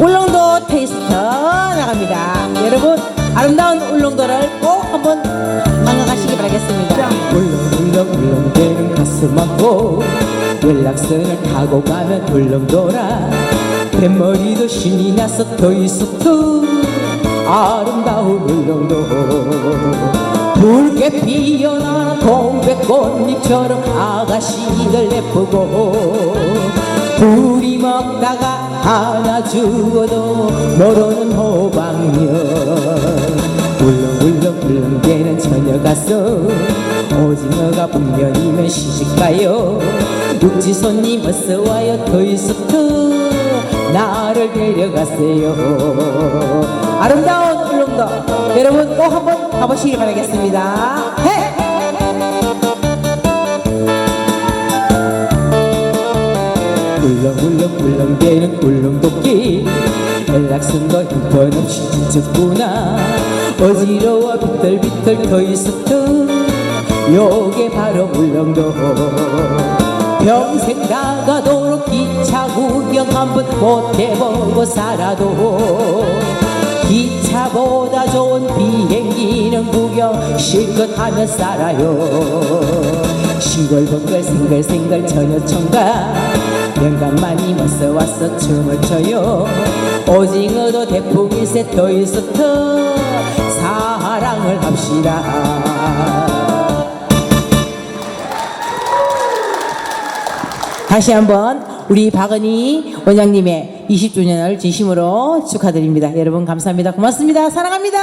울릉도 테이스트 나갑니다. 여러분 아름다운 울릉도를 꼭 한번 망각하시기 바라겠습니다. 울렁울렁 울렁대는 가슴 아고 연락선을 타고 가면 울렁도라 뱃머리도 신이 나서 더이스트 아름다운 울렁도 붉게 피어나 동백꽃잎처럼 아가씨들 예쁘고 둘이 먹다가 하나 죽어도 모르는 호박년 울렁울렁 울렁 대는 처녀 가서 오징어가 분명이면 시집가요. 육지 손님 어서 와요. 토이스트 나를 데려가세요. 아름다운 울릉도. 여러분 꼭 한번 가보시기 바라겠습니다. 울렁울렁 울렁대는 울렁도끼. 연락선도 형편 없이 찢었구나. 어지러워 비틀비틀 토이스트 요게 바로 울렁도. 평생 나가도록 기차 구경 한번 못해보고 살아도 기차보다 좋은 비행기는 구경 실컷 하며 살아요. 싱글벙글 생글생글 처녀총각 영감만이 어서 와서 춤을 춰요 오징어도 대풍일세 토이스트 사랑을 합시다 다시 한번 우리 박은희 원장님의 20주년을 진심으로 축하드립니다. 여러분 감사합니다. 고맙습니다. 사랑합니다.